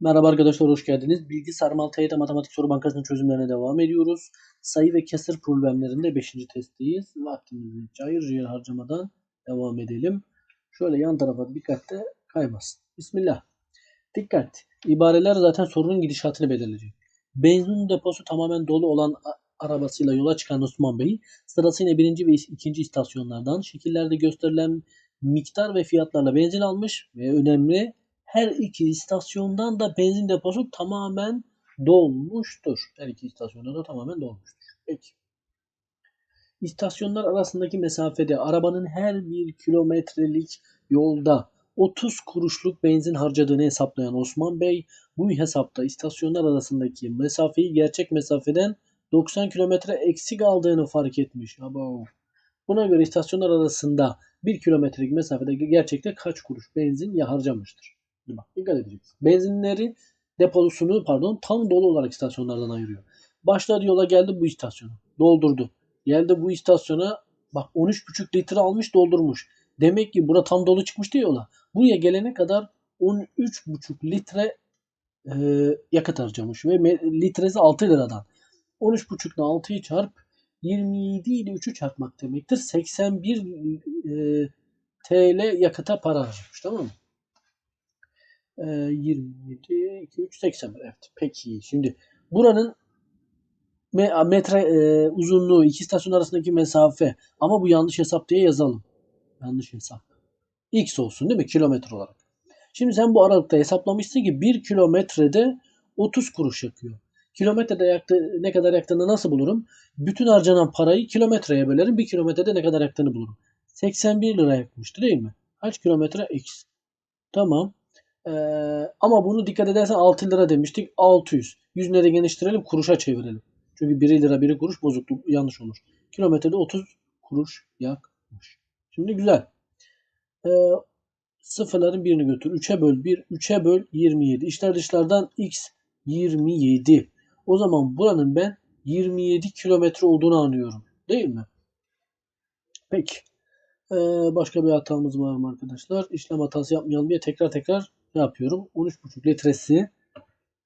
Merhaba arkadaşlar hoş geldiniz. Bilgi Sarmal TYT Matematik Soru Bankası'nın çözümlerine devam ediyoruz. Sayı ve kesir problemlerinde 5. testteyiz. Vaktimizi cayır cayır harcamadan devam edelim. Şöyle yan tarafa dikkatle kaymasın. Bismillah. Dikkat. İbareler zaten sorunun gidişatını belirleyecek. Benzin deposu tamamen dolu olan arabasıyla yola çıkan Osman Bey sırasıyla birinci ve ikinci istasyonlardan şekillerde gösterilen miktar ve fiyatlarla benzin almış ve önemli her iki istasyondan da benzin deposu tamamen dolmuştur. Her iki istasyonda da tamamen dolmuştur. Peki. İstasyonlar arasındaki mesafede arabanın her bir kilometrelik yolda 30 kuruşluk benzin harcadığını hesaplayan Osman Bey bu hesapta istasyonlar arasındaki mesafeyi gerçek mesafeden 90 kilometre eksik aldığını fark etmiş. Abo. Buna göre istasyonlar arasında 1 kilometrelik mesafede gerçekte kaç kuruş benzin ya harcamıştır? Bak dikkat edeceksin. Benzinleri deposunu pardon tam dolu olarak istasyonlardan ayırıyor. Başladı yola geldi bu istasyona. Doldurdu. Geldi bu istasyona bak 13,5 litre almış doldurmuş. Demek ki bura tam dolu çıkmıştı yola. Buraya gelene kadar 13,5 litre e, yakıt harcamış ve litresi 6 liradan. 13,5 ile 6'yı çarp 27 ile 3'ü çarpmak demektir. 81 e, TL yakıta para harcamış tamam mı? E, 27, 2, 3, 81. Evet. Peki. Şimdi buranın me- metre e, uzunluğu iki istasyon arasındaki mesafe ama bu yanlış hesap diye yazalım. Yanlış hesap. X olsun değil mi? Kilometre olarak. Şimdi sen bu aralıkta hesaplamışsın ki 1 kilometrede 30 kuruş yakıyor. Kilometrede yaktı, ne kadar yaktığını nasıl bulurum? Bütün harcanan parayı kilometreye bölerim. 1 kilometrede ne kadar yaktığını bulurum. 81 lira yakmıştı değil mi? Kaç kilometre? X. Tamam. Ee, ama bunu dikkat edersen 6 lira demiştik. 600. Yüzüne de geniştirelim. Kuruşa çevirelim. Çünkü 1 lira 1 kuruş bozukluk yanlış olur. Kilometrede 30 kuruş yakmış. Şimdi güzel. Ee, sıfırların birini götür. 3'e böl 1. 3'e böl 27. İçler dışlardan x 27. O zaman buranın ben 27 kilometre olduğunu anlıyorum. Değil mi? Peki. Ee, başka bir hatamız var mı arkadaşlar? İşlem hatası yapmayalım diye tekrar tekrar ne yapıyorum? 13,5 litresi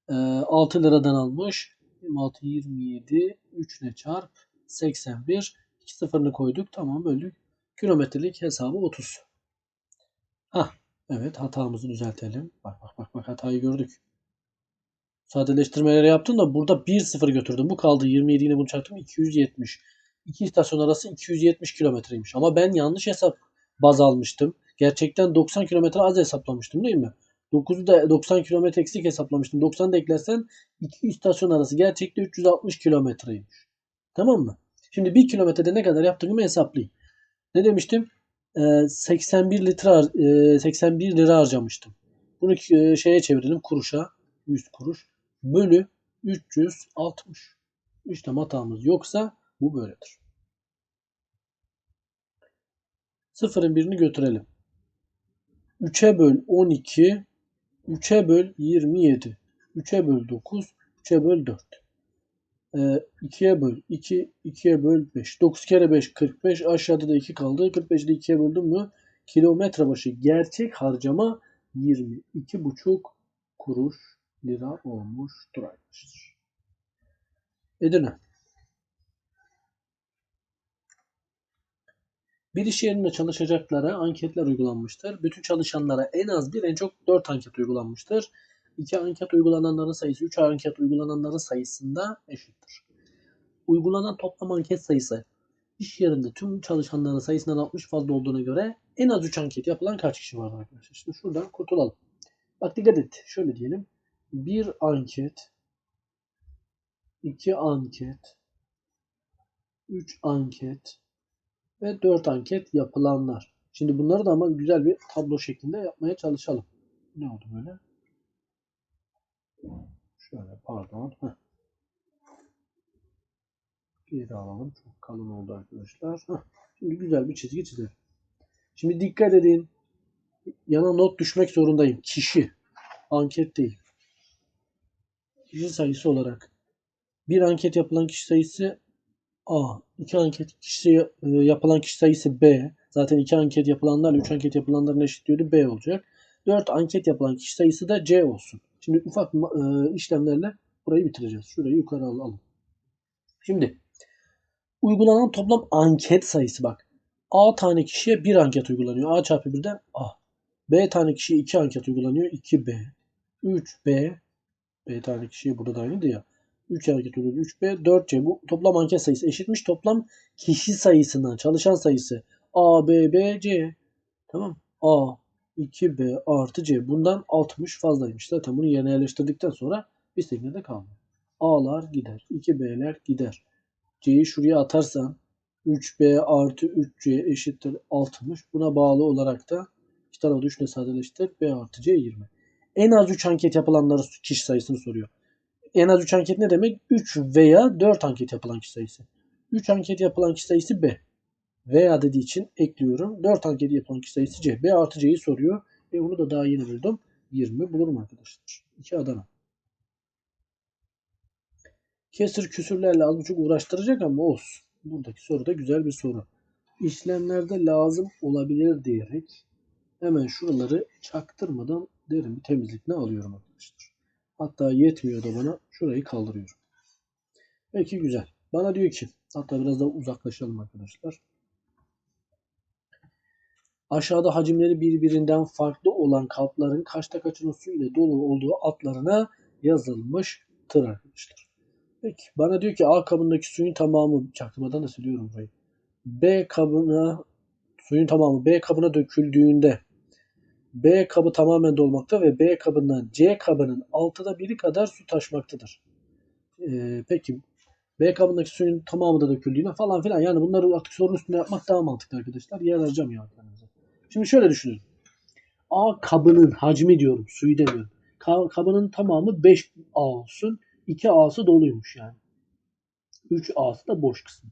e, 6 liradan almış. 26, 27, 3 ne çarp? 81. 2 sıfırını koyduk. Tamam böldük. Kilometrelik hesabı 30. Hah. Evet hatamızı düzeltelim. Bak bak bak bak hatayı gördük. Sadeleştirmeleri yaptım da burada 1-0 götürdüm. Bu kaldı 27 yine bunu çarptım 270. İki istasyon arası 270 kilometreymiş. Ama ben yanlış hesap baz almıştım. Gerçekten 90 kilometre az hesaplamıştım değil mi? 9'u da 90 kilometre eksik hesaplamıştım. 90 da eklersen iki istasyon arası gerçekte 360 kilometreymiş. Tamam mı? Şimdi 1 kilometrede ne kadar yaptığımı hesaplayayım. Ne demiştim? Ee, 81 litre har- e, 81 lira harcamıştım. Bunu e, şeye çevirelim kuruşa. 100 kuruş. Bölü 360. İşte hatamız yoksa bu böyledir. Sıfırın birini götürelim. 3'e böl 12, 3'e böl 27, 3'e böl 9, 3'e böl 4. Ee, 2'ye böl 2, 2'ye böl 5. 9 kere 5 45. Aşağıda da 2 kaldı. 45'i de 2'ye böldüm mü? Kilometre başı gerçek harcama 22,5 kuruş lira olmuştur arkadaşlar. Edirne. Bir iş yerinde çalışacaklara anketler uygulanmıştır. Bütün çalışanlara en az bir en çok 4 anket uygulanmıştır. 2 anket uygulananların sayısı 3 anket uygulananların sayısında eşittir. Uygulanan toplam anket sayısı iş yerinde tüm çalışanların sayısından 60 fazla olduğuna göre en az 3 anket yapılan kaç kişi var arkadaşlar? Şimdi şuradan kurtulalım. Bak dikkat et. Şöyle diyelim. Bir anket, iki anket, üç anket, ve 4 anket yapılanlar. Şimdi bunları da ama güzel bir tablo şeklinde yapmaya çalışalım. Ne oldu böyle? Şöyle pardon. Heh. Geri alalım. Çok kalın oldu arkadaşlar. Heh. Şimdi güzel bir çizgi çizelim. Şimdi dikkat edin. Yana not düşmek zorundayım. Kişi. Anket değil. Kişi sayısı olarak. Bir anket yapılan kişi sayısı A. İki anket kişi e, yapılan kişi sayısı B. Zaten iki anket yapılanlarla üç anket yapılanların eşitliyordu B olacak. Dört anket yapılan kişi sayısı da C olsun. Şimdi ufak e, işlemlerle burayı bitireceğiz. Şurayı yukarı alalım. Şimdi uygulanan toplam anket sayısı bak. A tane kişiye bir anket uygulanıyor. A çarpı birden A. B tane kişiye iki anket uygulanıyor. 2B. 3B. B tane kişiye burada da aynıydı ya. 3 anket uygulanıyor. 3B. 4C. Bu toplam anket sayısı eşitmiş. Toplam kişi sayısından çalışan sayısı A, B, B, C. Tamam. A, 2B artı C. Bundan 60 fazlaymış. Zaten bunu yerine yerleştirdikten sonra bir sekmede kalmıyor. A'lar gider. 2B'ler gider. C'yi şuraya atarsan 3B artı 3C eşittir 60. Buna bağlı olarak da iki tarafı 3 ile sadeleştir. B artı C 20. En az 3 anket yapılanları kişi sayısını soruyor. En az 3 anket ne demek? 3 veya 4 anket yapılan kişi sayısı. 3 anket yapılan kişi sayısı B. Veya dediği için ekliyorum. 4 anket yapılan kişi sayısı C. B artı C'yi soruyor. Ve bunu da daha yeni buldum. 20 bulurum arkadaşlar. 2 Adana. Kesir küsürlerle az buçuk uğraştıracak ama olsun. Buradaki soru da güzel bir soru. İşlemlerde lazım olabilir diyerek hemen şuraları çaktırmadan derin bir temizlikle alıyorum. Hatta yetmiyor da bana şurayı kaldırıyorum. Peki güzel. Bana diyor ki hatta biraz daha uzaklaşalım arkadaşlar. Aşağıda hacimleri birbirinden farklı olan kapların kaçta kaçının su ile dolu olduğu altlarına yazılmıştır arkadaşlar. Peki bana diyor ki A kabındaki suyun tamamı çaktırmadan da siliyorum burayı. B kabına suyun tamamı B kabına döküldüğünde B kabı tamamen dolmakta ve B kabından C kabının altıda biri kadar su taşmaktadır. Ee, peki B kabındaki suyun tamamı da döküldüğüne falan filan yani bunları artık sorun üstünde yapmak daha mantıklı arkadaşlar. Yer arayacağım ya. Şimdi şöyle düşünün. A kabının hacmi diyorum suyu demiyorum. Kabının tamamı 5 A olsun. 2 A'sı doluymuş yani. 3 A'sı da boş kısmı.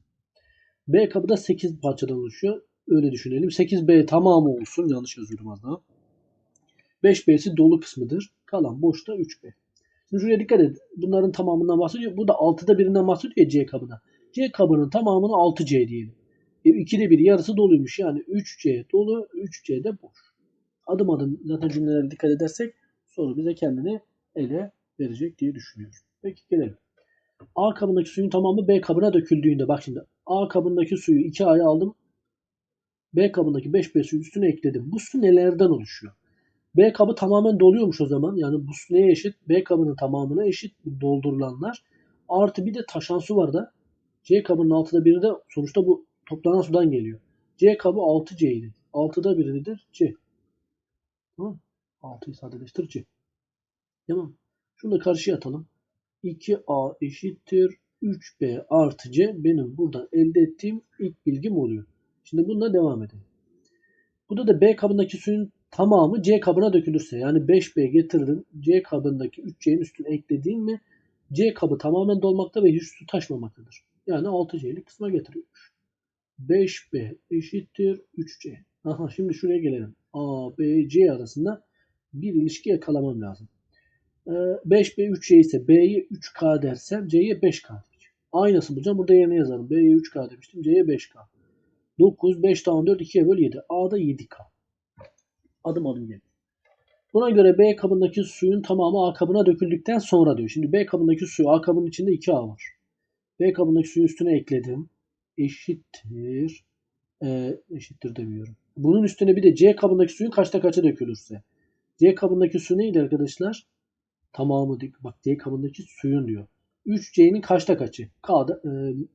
B kabı da 8 parçadan oluşuyor. Öyle düşünelim. 8B tamamı olsun. Yanlış yazıyorum az daha. 5B'si dolu kısmıdır. Kalan boşta 3B. Şimdi şuraya dikkat et. Bunların tamamından bahsediyor. Bu da 6'da birinden bahsediyor C kabına. C kabının tamamını 6C diyelim. E, 2'de bir yarısı doluymuş. Yani 3C dolu, 3C de boş. Adım adım zaten cümlelere dikkat edersek soru bize kendini ele verecek diye düşünüyorum. Peki gelelim. A kabındaki suyun tamamı B kabına döküldüğünde bak şimdi A kabındaki suyu 2A'ya aldım. B kabındaki 5B suyu üstüne ekledim. Bu su nelerden oluşuyor? B kabı tamamen doluyormuş o zaman. Yani bu su neye eşit? B kabının tamamına eşit doldurulanlar. Artı bir de taşan su var da. C kabının altıda biri de sonuçta bu toplanan sudan geliyor. C kabı 6C idi. 6'da biri nedir? C. Tamam 6'yı sadeleştir C. Tamam. Şunu da karşıya atalım. 2A eşittir 3B artı C benim buradan elde ettiğim ilk bilgim oluyor. Şimdi bununla devam edelim. Burada da B kabındaki suyun tamamı C kabına dökülürse yani 5B getirdim. C kabındaki 3C'nin üstüne eklediğim mi C kabı tamamen dolmakta ve hiç su taşmamaktadır. Yani 6C'lik kısma getiriyormuş. 5B eşittir 3C. Aha şimdi şuraya gelelim. A, B, C arasında bir ilişki yakalamam lazım. 5B 3C ise B'ye 3K dersem C'ye 5K diyeceğim. Aynısı bulacağım. Burada yerine yazalım. B'ye 3K demiştim. C'ye 5K. 9, 5 daha 14, 2'ye böl 7. A'da 7K. Adım adım gelin. Buna göre B kabındaki suyun tamamı A kabına döküldükten sonra diyor. Şimdi B kabındaki su A kabının içinde 2A var. B kabındaki suyu üstüne ekledim. Eşittir. E, eşittir demiyorum. Bunun üstüne bir de C kabındaki suyun kaçta kaça dökülürse. C kabındaki su neydi arkadaşlar? Tamamı bak C kabındaki suyun diyor. 3C'nin kaçta kaçı? K'da, e,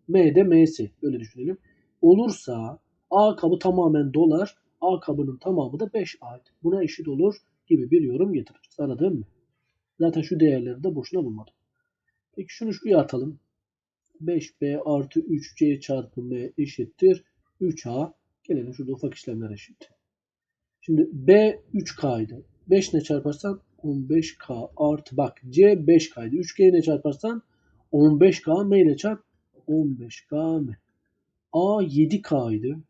M'de M'si. Öyle düşünelim. Olursa A kabı tamamen dolar. A kabının tamamı da 5A. Buna eşit olur gibi bir yorum getireceğiz. Anladın mı? Zaten şu değerleri de boşuna bulmadım. Peki şunu şuraya atalım. 5B artı 3C çarpı M eşittir. 3A. Gelelim şurada ufak işlemler eşit. Şimdi B 3K'ydı. 5 ne çarparsan 15K artı bak C 5K'ydı. 3G ile çarparsan 15K M ile çarp 15K M. A 7K'ydı.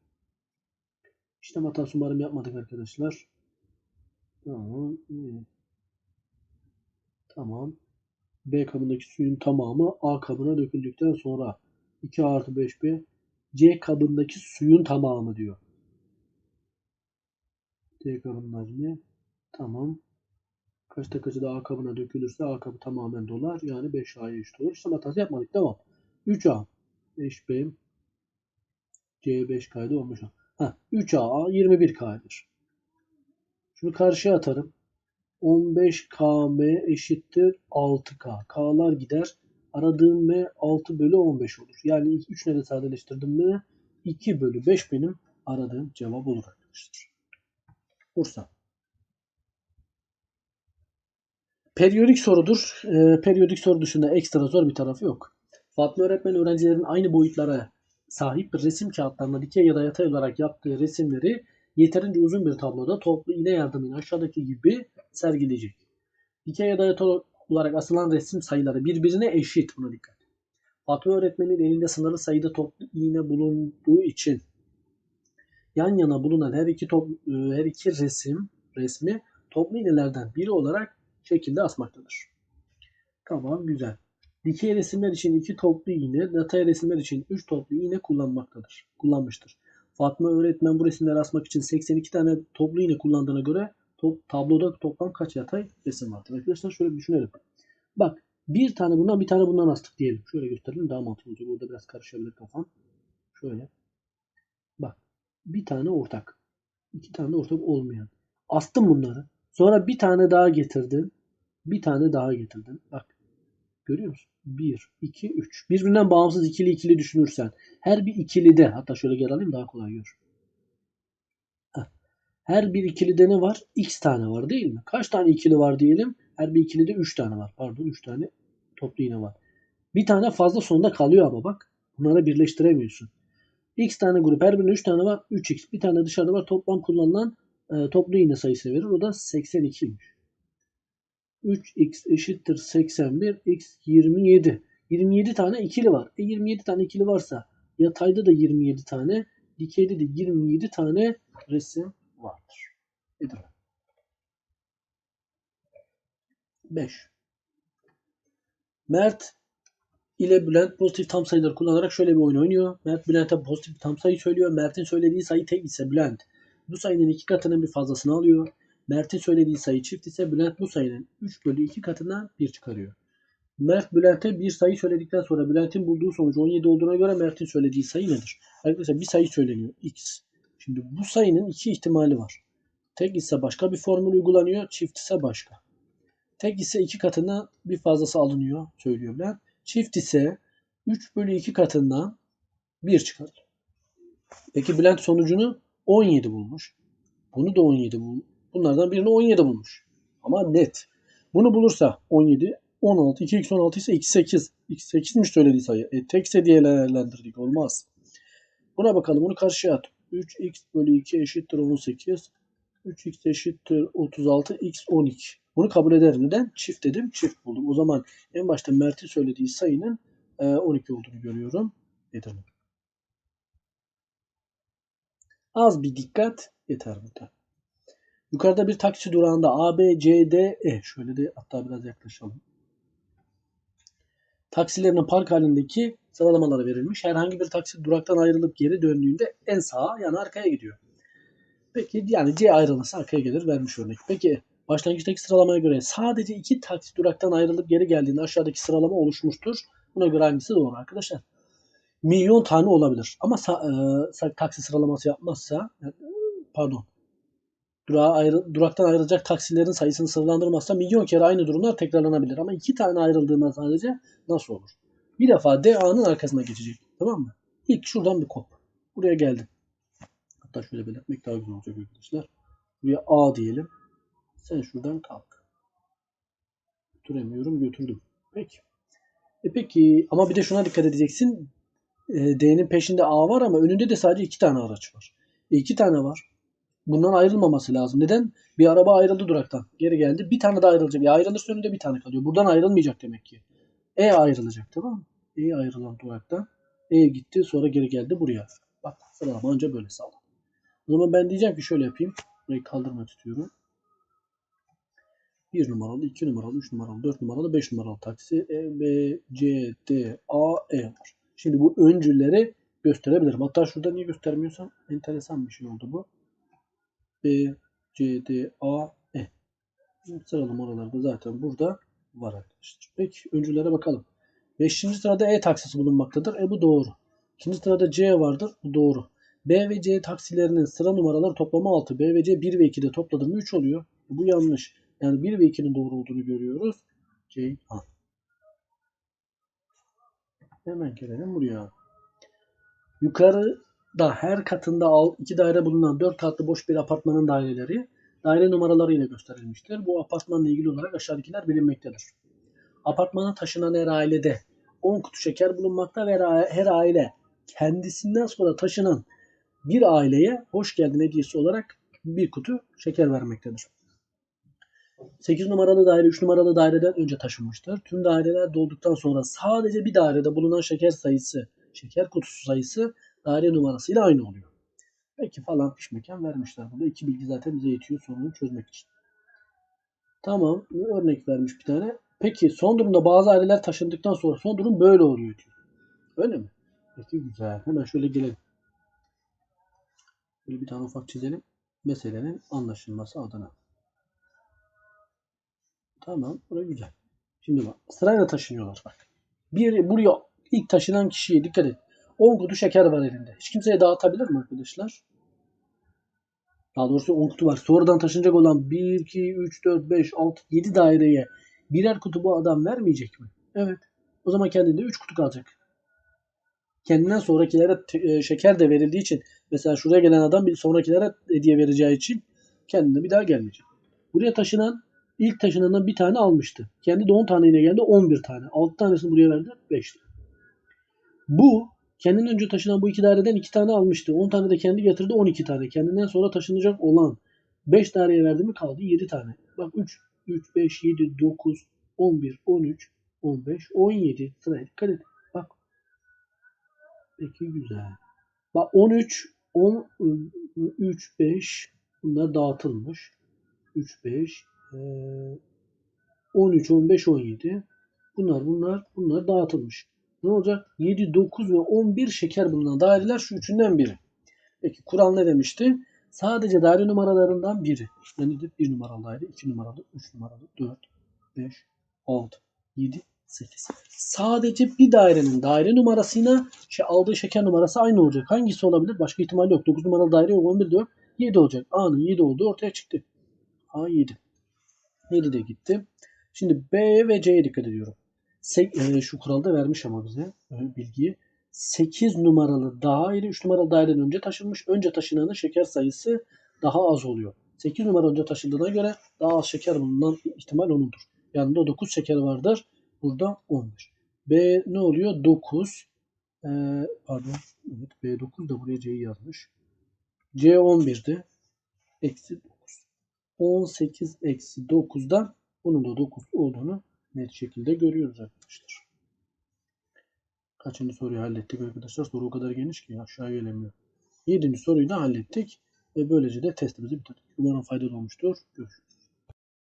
İşlem hatası umarım yapmadık arkadaşlar. Tamam. Tamam. B kabındaki suyun tamamı A kabına döküldükten sonra 2 artı 5B C kabındaki suyun tamamı diyor. C kabının hacmi. Tamam. Kaçta kaçı da A kabına dökülürse A kabı tamamen dolar. Yani 5A'ya eşit olur. İşlem hatası yapmadık. Devam. 3A 5B C5K'da olmuş. Ha, 3A 21K'dır. Şunu karşıya atarım. 15KM eşittir 6K. K'lar gider. Aradığım M 6 bölü 15 olur. Yani 3 nere sadeleştirdim mi 2 bölü 5 benim aradığım cevap olur arkadaşlar. Bursa. Periyodik sorudur. Ee, periyodik soru dışında ekstra zor bir tarafı yok. Fatma öğretmen öğrencilerin aynı boyutlara sahip resim kağıtlarına dikey ya da yatay olarak yaptığı resimleri yeterince uzun bir tabloda toplu iğne yardımıyla aşağıdaki gibi sergileyecek. Dikey ya da yatay olarak asılan resim sayıları birbirine eşit. Buna dikkat. Fatma öğretmenin elinde sınırlı sayıda toplu iğne bulunduğu için yan yana bulunan her iki top, her iki resim resmi toplu iğnelerden biri olarak şekilde asmaktadır. Tamam güzel. Dikey resimler için iki toplu iğne, yatay resimler için 3 toplu iğne kullanmaktadır. Kullanmıştır. Fatma öğretmen bu resimleri asmak için 82 tane toplu iğne kullandığına göre top, tabloda toplam kaç yatay resim vardır? Arkadaşlar şöyle düşünelim. Bak bir tane bundan bir tane bundan astık diyelim. Şöyle gösterelim daha mantıklı olacak. Burada biraz karışabilir kafam. Şöyle. Bak bir tane ortak. iki tane ortak olmayan. Astım bunları. Sonra bir tane daha getirdin. Bir tane daha getirdin. Bak görüyor musun? 1, 2, 3. Birbirinden bağımsız ikili ikili düşünürsen her bir ikilide hatta şöyle gel alayım daha kolay gör. Her bir ikilide ne var? X tane var değil mi? Kaç tane ikili var diyelim? Her bir ikilide 3 tane var. Pardon 3 tane toplu iğne var. Bir tane fazla sonunda kalıyor ama bak. Bunları birleştiremiyorsun. X tane grup her birinde 3 tane var. 3x. Bir tane dışarıda var. Toplam kullanılan e, toplu iğne sayısı verir. O da 82'ymiş. 3x eşittir 81. x 27. 27 tane ikili var. E 27 tane ikili varsa yatayda da 27 tane, dikeyde de 27 tane resim vardır. Nedir? 5. Mert ile Bülent pozitif tam sayıları kullanarak şöyle bir oyun oynuyor. Mert Bülent'e pozitif tam sayı söylüyor. Mert'in söylediği sayı tek ise Bülent bu sayının iki katının bir fazlasını alıyor. Mert'in söylediği sayı çift ise Bülent bu sayının 3 bölü 2 katından 1 çıkarıyor. Mert Bülent'e bir sayı söyledikten sonra Bülent'in bulduğu sonuç 17 olduğuna göre Mert'in söylediği sayı nedir? Arkadaşlar bir sayı söyleniyor. X. Şimdi bu sayının iki ihtimali var. Tek ise başka bir formül uygulanıyor. Çift ise başka. Tek ise iki katına bir fazlası alınıyor söylüyor Bülent. Çift ise 3 bölü 2 katından 1 çıkarır. Peki Bülent sonucunu 17 bulmuş. Bunu da 17 bulmuş. Bunlardan birini 17 bulmuş. Ama net. Bunu bulursa 17, 16, 2x 16 ise x 8. x 8'miş söylediği sayı. E, tekse diye değerlendirdik. Olmaz. Buna bakalım. Bunu karşıya at. 3x bölü 2 eşittir 18. 3x eşittir 36. x 12. Bunu kabul eder. Neden? Çift dedim. Çift buldum. O zaman en başta Mert'in söylediği sayının 12 olduğunu görüyorum. Edirne. Az bir dikkat yeter burada. Yukarıda bir taksi durağında A, B, C, D, E. Şöyle de hatta biraz yaklaşalım. Taksilerin park halindeki sıralamaları verilmiş. Herhangi bir taksi duraktan ayrılıp geri döndüğünde en sağa yani arkaya gidiyor. Peki yani C ayrılırsa arkaya gelir vermiş örnek. Peki başlangıçtaki sıralamaya göre sadece iki taksi duraktan ayrılıp geri geldiğinde aşağıdaki sıralama oluşmuştur. Buna göre hangisi doğru arkadaşlar? Milyon tane olabilir. Ama e, taksi sıralaması yapmazsa pardon durağa ayrı, duraktan ayrılacak taksilerin sayısını sınırlandırmazsa milyon kere aynı durumlar tekrarlanabilir. Ama iki tane ayrıldığında sadece nasıl olur? Bir defa D A'nın arkasına geçecek. Tamam mı? İlk şuradan bir kop. Buraya geldim. Hatta şöyle belirtmek daha güzel olacak arkadaşlar. Buraya A diyelim. Sen şuradan kalk. Götüremiyorum. Götürdüm. Peki. E peki ama bir de şuna dikkat edeceksin. E, D'nin peşinde A var ama önünde de sadece iki tane araç var. E, iki tane var. Bundan ayrılmaması lazım. Neden? Bir araba ayrıldı duraktan. Geri geldi. Bir tane daha ayrılacak. Ya ayrılırsa önünde bir tane kalıyor. Buradan ayrılmayacak demek ki. E ayrılacak tamam mı? E ayrılan duraktan. E gitti sonra geri geldi buraya. Bak sıralama anca böyle sağlam. O zaman ben diyeceğim ki şöyle yapayım. Burayı kaldırma tutuyorum. 1 numaralı, 2 numaralı, 3 numaralı, 4 numaralı, 5 numaralı taksi. E, B, C, D, A, E var. Şimdi bu öncülleri gösterebilirim. Hatta şurada niye göstermiyorsam enteresan bir şey oldu bu. B, C, D, A, E. Sıralama oralarda zaten burada var arkadaşlar. Peki öncülere bakalım. 5. sırada E taksisi bulunmaktadır. E bu doğru. 2. sırada C vardır. Bu doğru. B ve C taksilerinin sıra numaraları toplamı 6. B ve C 1 ve 2'de topladım 3 oluyor. Bu yanlış. Yani 1 ve 2'nin doğru olduğunu görüyoruz. C A. Hemen gelelim buraya. Yukarıda her katında iki daire bulunan 4 katlı boş bir apartmanın daireleri daire numaraları ile gösterilmiştir. Bu apartmanla ilgili olarak aşağıdakiler bilinmektedir. Apartmana taşınan her ailede 10 kutu şeker bulunmakta ve her aile kendisinden sonra taşınan bir aileye hoş geldin hediyesi olarak bir kutu şeker vermektedir. 8 numaralı daire 3 numaralı daireden önce taşınmıştır. Tüm daireler dolduktan sonra sadece bir dairede bulunan şeker sayısı, şeker kutusu sayısı daire numarasıyla aynı oluyor. Peki falan pişmeken vermişler burada. İki bilgi zaten bize yetiyor sorunu çözmek için. Tamam. Örnek vermiş bir tane. Peki son durumda bazı aileler taşındıktan sonra son durum böyle oluyor diyor. Öyle mi? Peki güzel. Hemen şöyle gelelim. Böyle bir tane ufak çizelim. Meselenin anlaşılması adına. Tamam. Burası güzel. Şimdi bak. Sırayla taşınıyorlar bak. Bir, buraya ilk taşınan kişiye dikkat et. 10 kutu şeker var elinde. Hiç kimseye dağıtabilir mi arkadaşlar? Daha doğrusu 10 kutu var. Sonradan taşınacak olan 1, 2, 3, 4, 5, 6, 7 daireye birer kutu bu adam vermeyecek mi? Evet. O zaman kendinde 3 kutu kalacak. Kendinden sonrakilere e, şeker de verildiği için mesela şuraya gelen adam bir sonrakilere hediye vereceği için kendine bir daha gelmeyecek. Buraya taşınan ilk taşınandan bir tane almıştı. Kendi de 10 taneyle geldi 11 tane. 6 tanesini buraya verdi 5 tane. Bu kendinden önce taşınan bu iki daireden 2 tane almıştı. 10 tane de kendi getirdi 12 tane. Kendinden sonra taşınacak olan 5 daireye verdi mi kaldı 7 tane. Bak 3, 3, 5, 7, 9, 11, 13, 15, 17 sıraya dikkat et. Bak. Peki güzel. Bak 13, 10, 3, 5 bunlar dağıtılmış. 3, 5, eee, 13, 15, 17. Bunlar bunlar bunlar dağıtılmış. Ne olacak? 7, 9 ve 11 şeker bulunan daireler şu üçünden biri. Peki kural ne demişti? Sadece daire numaralarından biri. Ne nedir? 1 numaralı daire, 2 numaralı, 3 numaralı, 4, 5, 6, 7, 8. Sadece bir dairenin daire numarasıyla şey, aldığı şeker numarası aynı olacak. Hangisi olabilir? Başka ihtimal yok. 9 numaralı daire yok, 11 de yok. 7 olacak. A'nın 7 olduğu ortaya çıktı. A 7. 7 de gitti. Şimdi B'ye ve C'ye dikkat ediyorum. E, şu kuralda vermiş ama bize e, bilgiyi. 8 numaralı daire 3 numaralı daireden önce taşınmış. Önce taşınanın şeker sayısı daha az oluyor. 8 numara önce taşındığına göre daha az şeker bulunan ihtimal onundur. Yanında 9 şeker vardır. Burada 11. B ne oluyor? 9. Ee, pardon. Evet B9 da buraya C'yi yazmış. C 11'di. Eksi 9. 18 eksi 9'dan bunun da 9 olduğunu net şekilde görüyoruz arkadaşlar. Kaçıncı soruyu hallettik arkadaşlar? Soru o kadar geniş ki aşağı gelemiyor. Yedinci soruyu da hallettik ve böylece de testimizi bitirdik. Umarım faydalı olmuştur. Görüşürüz.